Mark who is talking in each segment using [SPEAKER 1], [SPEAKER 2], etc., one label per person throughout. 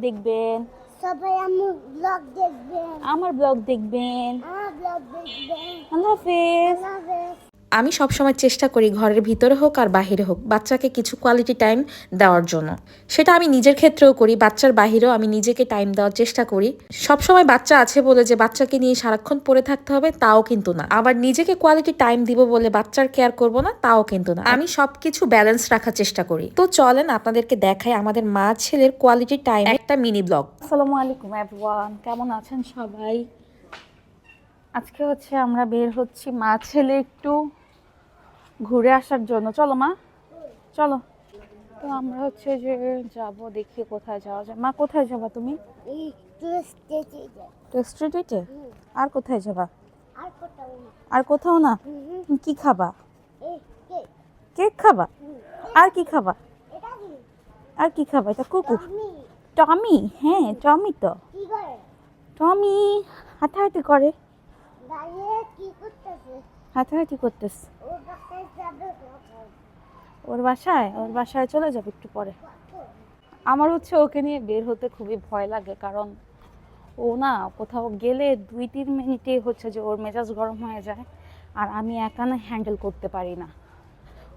[SPEAKER 1] দেখবেন।
[SPEAKER 2] সবাই আমার ব্লগ দেখবেন।
[SPEAKER 1] আমার ব্লগ দেখবেন।
[SPEAKER 2] আমার ব্লগ দেখবেন।
[SPEAKER 1] আল্লাহ হাফেজ।
[SPEAKER 2] আল্লাহ হাফেজ।
[SPEAKER 3] আমি সবসময় চেষ্টা করি ঘরের ভিতরে হোক আর বাহিরে হোক বাচ্চাকে কিছু কোয়ালিটি টাইম দেওয়ার জন্য। সেটা আমি নিজের ক্ষেত্রেও করি, বাচ্চার বাহিরেও আমি নিজেকে টাইম দেওয়ার চেষ্টা করি। সবসময় বাচ্চা আছে বলে যে বাচ্চাকে নিয়ে সারাক্ষণ পড়ে থাকতে হবে, তাও কিন্তু না। আবার নিজেকে কোয়ালিটি টাইম দিব বলে বাচ্চার কেয়ার করব না, তাও কিন্তু না। আমি সবকিছু ব্যালেন্স রাখার চেষ্টা করি। তো চলেন আপনাদেরকে দেখাই আমাদের মা ছেলের কোয়ালিটি টাইম একটা মিনি ব্লগ
[SPEAKER 1] আসসালামু আলাইকুম এভরিওয়ান কেমন আছেন সবাই? আজকে হচ্ছে আমরা বের হচ্ছি মা ছেলে একটু ঘুরে আসার জন্য। চলো মা। চলো। তো আমরা হচ্ছে যে যাব দেখি কোথায় যাওয়া যায়। মা কোথায় যাবা তুমি? স্ট্রিটে আর কোথায় যাবা?
[SPEAKER 2] আর কোথাও না।
[SPEAKER 1] কি খাবা? কেক খাবা? আর কি খাবা? আর কি খাবা? এটা কুকুর। টমি। হ্যাঁ টমি তো। টমি হাঁটাহাঁটি করে। হাঁটাহাঁটি
[SPEAKER 2] কখন?
[SPEAKER 1] ওর বাসায়? ওর বাসায় চলে যাবে একটু পরে। আমার হচ্ছে ওকে নিয়ে বের হতে খুবই ভয় লাগে, কারণ ও না কোথাও গেলে দুই তিন মিনিটে হচ্ছে যে ওর মেজাজ গরম হয়ে যায়, আর আমি একা না হ্যান্ডেল করতে পারি না।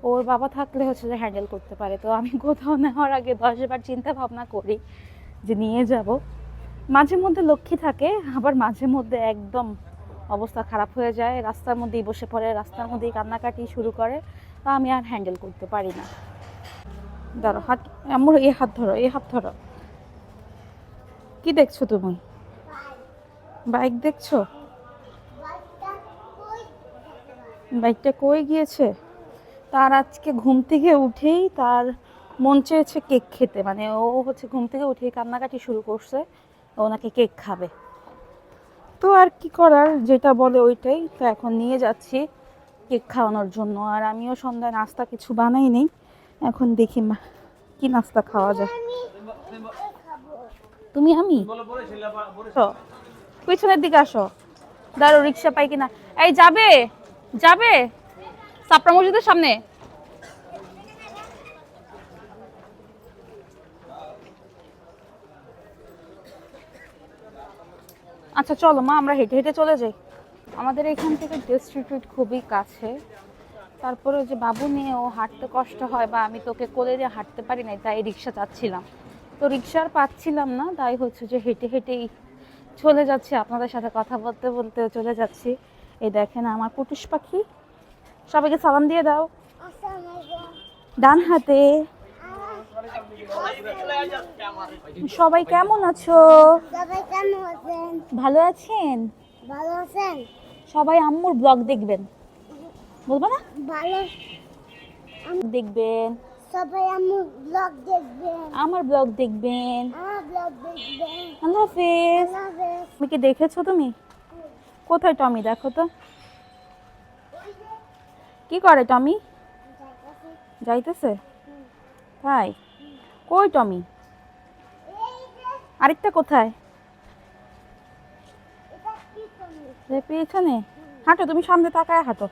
[SPEAKER 1] ওর বাবা থাকলে হচ্ছে যে হ্যান্ডেল করতে পারে। তো আমি কোথাও নেওয়ার আগে দশবার চিন্তা ভাবনা করি যে নিয়ে যাব। মাঝে মধ্যে লক্ষ্মী থাকে, আবার মাঝে মধ্যে একদম অবস্থা খারাপ হয়ে যায়, রাস্তার মধ্যেই বসে পড়ে, রাস্তার মধ্যেই কান্নাকাটি শুরু করে, তা আমি আর হ্যান্ডেল করতে পারি না। ধরো হাত আমার এই হাত ধরো এই হাত ধরো। কি দেখছ তুমি? বাইক দেখছ?
[SPEAKER 2] বাইকটা কই
[SPEAKER 1] গিয়েছে? তার আজকে ঘুম থেকে উঠেই তার মন চেয়েছে কেক খেতে মানে ও হচ্ছে ঘুম থেকে উঠেই কান্নাকাটি শুরু করছে, ও নাকি কেক খাবে। তো আর কি করার? যেটা বলে ওইটাই। তো এখন নিয়ে যাচ্ছি কেক খাওয়ানোর জন্য। আর আমিও সন্ধ্যায় নাস্তা কিছু বানাই নেই। এখন দেখি মা, কি নাস্তা খাওয়া যায়? তুমি, আমি? পিছনের দিকে আসো। দাঁড়ো রিক্সা পাই কিনা। এই যাবে যাবে। সাপড়া মসজিদের সামনে। আচ্ছা চলো মা আমরা হেঁটে হেঁটে চলে যাই। আমাদের এখান থেকে ডিস্ট্রিক্ট খুবই কাছে। তারপরে ওই যে বাবু নিয়ে ও হাঁটতে কষ্ট হয় বা আমি তোকে কোলে দিয়ে হাঁটতে পারি না তাই রিক্সা চাচ্ছিলাম। তো রিক্সার পাচ্ছিলাম না তাই হচ্ছে যে হেঁটে হেঁটেই চলে যাচ্ছি। আপনাদের সাথে কথা বলতে বলতে চলে যাচ্ছি। এই দেখেন আমার কুটুস পাখি। সবাইকে সালাম দিয়ে দাও। ডান হাতে। সবাই কেমন আছো?
[SPEAKER 2] সবাই কেমন আছেন?
[SPEAKER 1] ভালো আছেন?
[SPEAKER 2] ভালো আছেন?
[SPEAKER 1] সবাই আম্মুর ব্লগ দেখবেন। বলব না?
[SPEAKER 2] ভালো।
[SPEAKER 1] দেখবেন।
[SPEAKER 2] সবাই আমার ব্লগ দেখবেন।
[SPEAKER 1] আমার ব্লগ দেখবেন।
[SPEAKER 2] আমার ব্লগ দেখবেন।
[SPEAKER 1] আল্লাহ হাফেজ। তুমি কি দেখেছ তুমি? কোথায় টমি? দেখো তো। কি করে টমি? যাইতেছে। তাই? কই টমি? আরেকটা কোথায়? পেছনে? হাঁটো, তুমি সামনে তাকায় হাঁটো।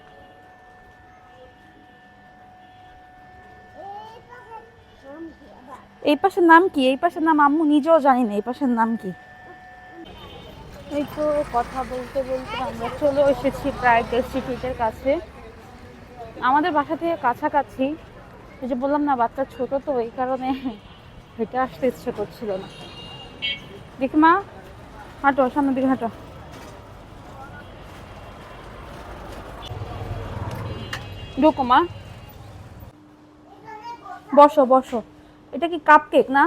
[SPEAKER 2] এই
[SPEAKER 1] পাশের নাম কি? এই পাশের নাম আম্মু নিজেও জানি না, এই পাশের নাম কি? এই তো কথা বলতে বলতে আমরা চলে এসেছি প্রায় ইনস্টিটিউটের কাছে। আমাদের বাসা থেকে কাছাকাছি। এই যে বললাম না, বাচ্চা ছোট তো, এই কারণে হেঁটে আসতে ইচ্ছে করছিল না। দেখি মা, হাঁটো, সামনের দিকে হাঁটো। ঢুকো মা। বসো বসো। এটা কি কাপ কেক না?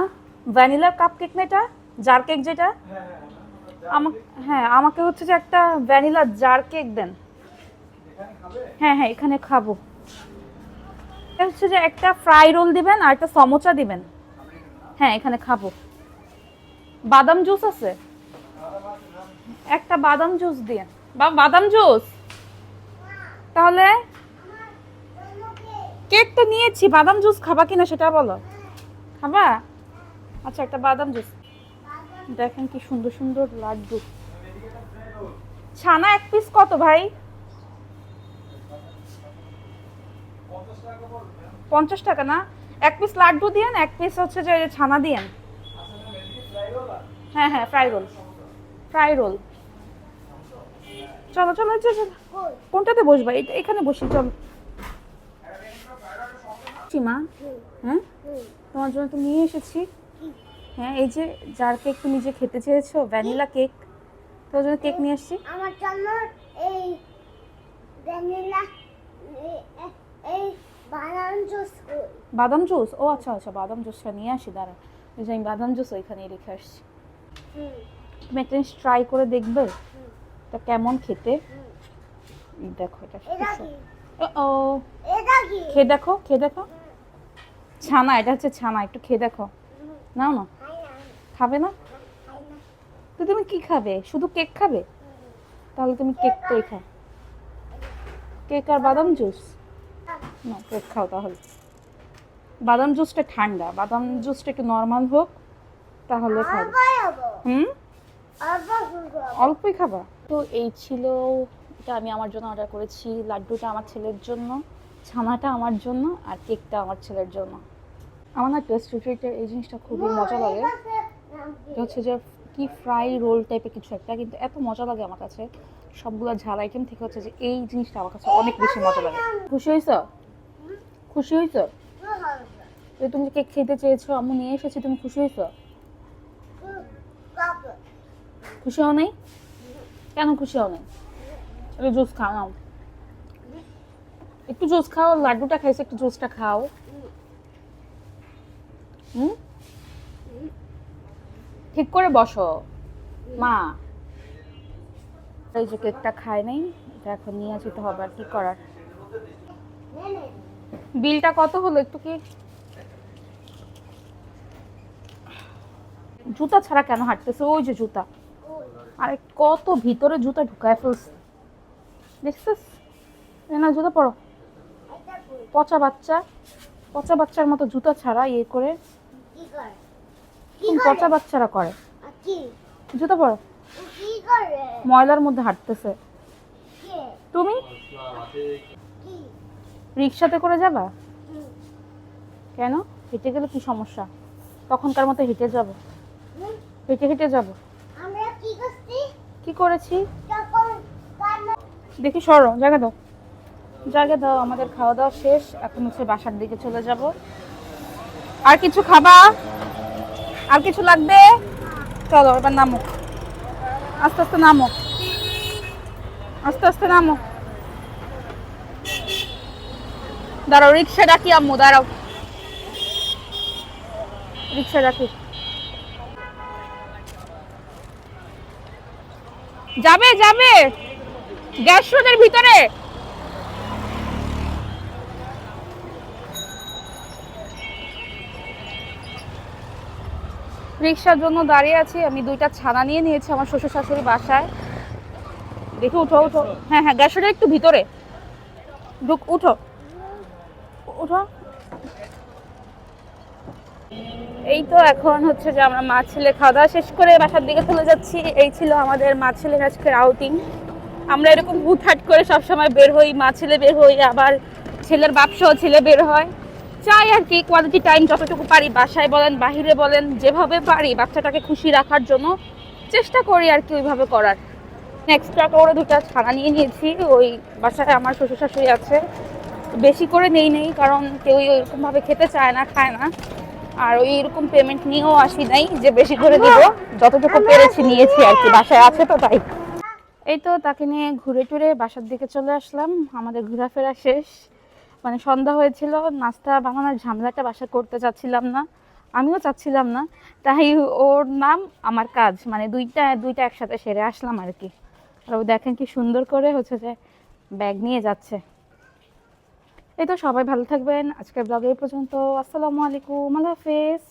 [SPEAKER 1] ভ্যানিলার কাপ কেক না এটা? জার কেক যেটা? হ্যাঁ আমাকে হচ্ছে যে একটা ভ্যানিলা জার কেক দেন। হ্যাঁ হ্যাঁ এখানে খাব। হচ্ছে যে একটা ফ্রাই রোল দিবেন আর একটা সমোচা দিবেন। হ্যাঁ এখানে খাব। বাদাম জুস আছে? একটা বাদাম জুস দিয়ে। বা, বাদাম জুস? তাহলে কেক তো নিয়েছি, বাদাম জুস খাবা কিনা সেটা বলো। খাবা? আচ্ছা একটা বাদাম জুস। দেখেন কি সুন্দর সুন্দর লাড্ডু। ছানা এক পিস কত ভাই? পঞ্চাশ টাকা না? এক পিস লাড্ডু দিয়েন এক পিস হচ্ছে যে ছানা দিয়েন। হ্যাঁ হ্যাঁ ফ্রাই রোল ফ্রাই রোল চলো চলো চলো চলো। কোনটাতে বসবা? এখানে বসি চলো। মা হ্যাঁ?
[SPEAKER 2] হুম।
[SPEAKER 1] তোমার জন্য তো নিয়ে এসেছি। হ্যাঁ এই যে যার কেক তুমি নিজে খেতে চেয়েছো ভ্যানিলা কেক তোর জন্য কেক নিয়ে এসেছি।
[SPEAKER 2] আমার জন্য এই ভ্যানিলা এই বানান জুস কই
[SPEAKER 1] বাদাম জুস? ও আচ্ছা আচ্ছা বাদাম জুসটা নিয়ে আসি দাঁড়া। এই যে আমি বাদাম জুস ওইখানে রেখে আসছি। তুমি একটা জিনিস ট্রাই করে দেখবে। তা কেমন খেতে? দেখো এটা ও খেয়ে দেখো খেয়ে দেখো। ছানা এটা হচ্ছে ছানা একটু খেয়ে দেখো। নাও না। খাবে না? তো তুমি কি খাবে? শুধু কেক খাবে? তাহলে তুমি কেক তোই খাও কেক আর বাদাম জুস। না কেক খাও তাহলে। বাদাম জুসটা ঠান্ডা বাদাম জুসটা একটু নর্মাল হোক তাহলে হুম? অল্পই খাবা। তো এই ছিল এটা আমি আমার জন্য অর্ডার করেছি লাড্ডুটা আমার ছেলের জন্য ছানাটা আমার জন্য আর কেকটা আমার ছেলের জন্য। আমার না টেস্ট ট্রিটের এই জিনিসটা খুবই মজা লাগে। হচ্ছে যে কি ফ্রাই রোল টাইপের কিছু একটা কিন্তু এত মজা লাগে আমার কাছে। সবগুলো ঝাল আইটেম থেকে হচ্ছে যে এই জিনিসটা আমার কাছে অনেক বেশি মজা লাগে। খুশি হয়েছ খুশি হয়েছ যে তুমি কেক খেতে চেয়েছো আমি নিয়ে এসেছি, তুমি খুশি হয়েছ? খুশি হও নাই? কেন খুশি হও নাই? একটু জুস খাও একটু জুস খাও, লাড্ডুটা খাইছো, একটু জুসটা খাও। হুম? ঠিক করে বসো। মা। এই যে কেকটা খায় নাই, এটা এখন নিয়ে যেতে হবে আর কি করার। বিলটা কত হলো একটু কি? জুতা ছাড়া কেন হাঁটতেছে? ওই যে জুতা। আরে কত ভিতরে জুতা ঢুকায় ফেলছে। দেখছিস? না জুতা পরো। পচা বাচ্চা। পচা বাচ্চার মতো জুতা ছাড়া ইয়ে করে। পচা বাচ্চারা করে। জুতা
[SPEAKER 2] করে?
[SPEAKER 1] ময়লার মধ্যে হাঁটতেছে। তুমি? রিক্সাতে করে যাবা? কেন? হেঁটে গেলে কি সমস্যা? তখনকার মতো হেঁটে যাব। হেঁটে হেঁটে যাব।
[SPEAKER 2] আমরা কি করছি?
[SPEAKER 1] কি করেছি? দেখি সরো জায়গা দাও। জায়গা দাও আমাদের খাওয়া দাওয়া শেষ। এখন হচ্ছে বাসার দিকে চলে যাব। আর কিছু খাবা? আর কিছু লাগবে? চলো এবার নামো। আস্তে আস্তে নামো। আস্তে আস্তে নামো। দাঁড়াও রিক্সা ডাকি আম্মু দাঁড়াও। রিক্সা ডাকি যাবে যাবে। গ্যাস রোডের ভিতরে। রিক্সার জন্য দাঁড়িয়ে আছি। আমি দুইটা ছানা নিয়ে নিয়েছি আমার শ্বশুর শাশুড়ি বাসায়। দেখি, উঠো উঠো। হ্যাঁ হ্যাঁ গ্যাস রোডের একটু ভিতরে। ঢুক, উঠো। উঠো। এই তো এখন হচ্ছে যে আমরা মা ছেলে খাওয়া দাওয়া শেষ করে বাসার দিকে চলে যাচ্ছি। এই ছিল আমাদের মা ছেলের আজকের আউটিং আমরা এরকম হুটহাট করে সবসময় বের হই, মা ছেলে বের হই, আবার ছেলের বাপসহ ছেলে বের হয়। চাই আর কি কোয়ালিটি টাইম যতটুকু পারি বাসায় বলেন, বাহিরে বলেন, যেভাবে পারি বাচ্চাটাকে খুশি রাখার জন্য চেষ্টা করি আর কি ওইভাবে করার। এক্সট্রা করে দুটা ছানা নিয়ে নিয়েছি, ওই বাসায় আমার শ্বশুর শাশুড়ি আছে। বেশি করে নেই নেই, কারণ কেউই ওইরকমভাবে খেতে চায় না, খায় না। আর ওই এরকম পেমেন্ট নিয়েও আসি নাই যে বেশি করে দিব। যতটুকু পেরেছি নিয়েছি আর কি, বাসায় আছে তো তাই। এই তো তাকে নিয়ে ঘুরে টুরে বাসার দিকে চলে আসলাম। আমাদের ঘোরাফেরা শেষ। মানে সন্ধ্যা হয়েছিল, নাস্তা বানানোর ঝামেলাটা বাসা করতে চাচ্ছিলাম না। আমিও চাচ্ছিলাম না। তাই ওর নাম আমার কাজ মানে দুইটা দুইটা একসাথে সেরে আসলাম আর কি। আর ও দেখেন কি সুন্দর করে হচ্ছে যে ব্যাগ নিয়ে যাচ্ছে। এই তো সবাই ভালো থাকবেন। আজকের ব্লগে এই পর্যন্ত। আসসালামু আলাইকুম। আল্লাহ হাফেজ।